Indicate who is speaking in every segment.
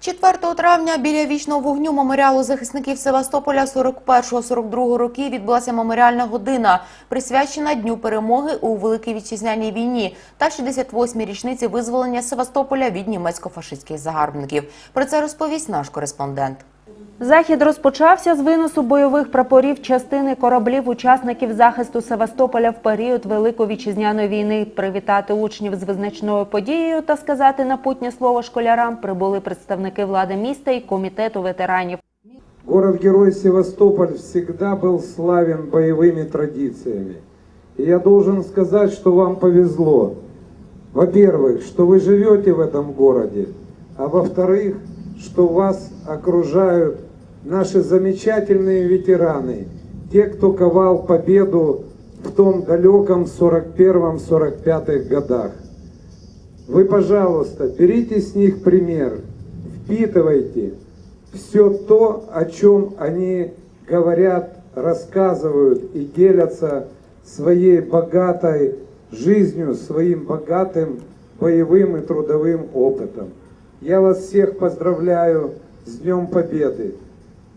Speaker 1: 4 травня біля вічного вогню меморіалу захисників Севастополя 41-42 років відбулася меморіальна година, присвячена Дню перемоги у Великій Вітчизняній війні та 68-й річниці визволення Севастополя від німецько-фашистських загарбників. Про це розповість наш кореспондент.
Speaker 2: Захід розпочався з виносу бойових прапорів частини кораблів учасників захисту Севастополя в період Великої вітчизняної війни. Привітати учнів з визначною подією та сказати напутнє слово школярам прибули представники влади міста і комітету ветеранів.
Speaker 3: Город-герой Севастополь всегда был славен боевыми традициями. И я должен сказать, что вам повезло. Во-первых, что вы живете в этом городе, а во-вторых, что вас окружают наши замечательные ветераны, те, кто ковал победу в том далеком 41-45 годах. Вы, пожалуйста, берите с них пример, впитывайте все то, о чем они говорят, рассказывают и делятся своей богатой жизнью, своим богатым боевым и трудовым опытом. Я вас всех поздравляю с Днем Победы.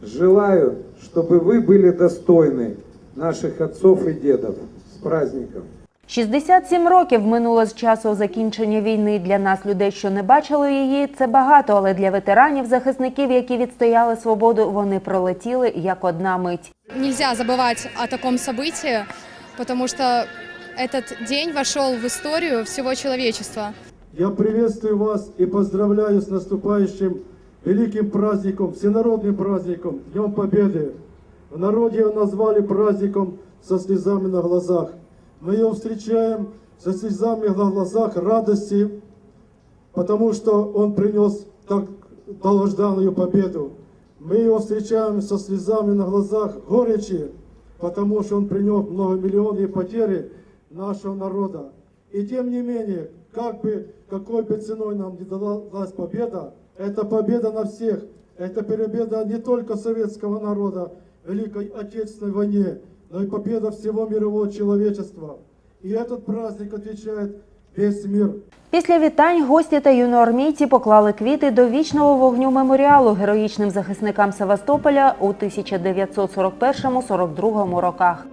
Speaker 3: Желаю, чтобы вы были достойны наших отцов и дедов. С праздником!
Speaker 2: 67 років минуло з часу закінчення війни. Для нас, людей, що не бачили її, це багато, але для ветеранів, захисників, які відстояли свободу, вони пролетіли як одна мить.
Speaker 4: Нельзя забывать о таком событии, потому что этот день вошел в историю всего человечества.
Speaker 5: Я приветствую вас и поздравляю с наступающим великим праздником, всенародным праздником, Днем Победы. В народе его назвали праздником со слезами на глазах. Мы его встречаем со слезами на глазах радости, потому что он принес так долгожданную победу. Мы его встречаем со слезами на глазах горечи, потому что он принес многомиллионные потери нашего народа. И тем не менее, как бы, какой бы ценой нам не далась победа, это победа на всех. Это победа не только советского народа в Великой Отечественной войне, но и победа всего мирового человечества. И этот праздник отвечает весь мир.
Speaker 2: Після вітань гості та юноармійці поклали квіти до вічного вогню меморіалу героїчним захисникам Севастополя у 1941-42 роках.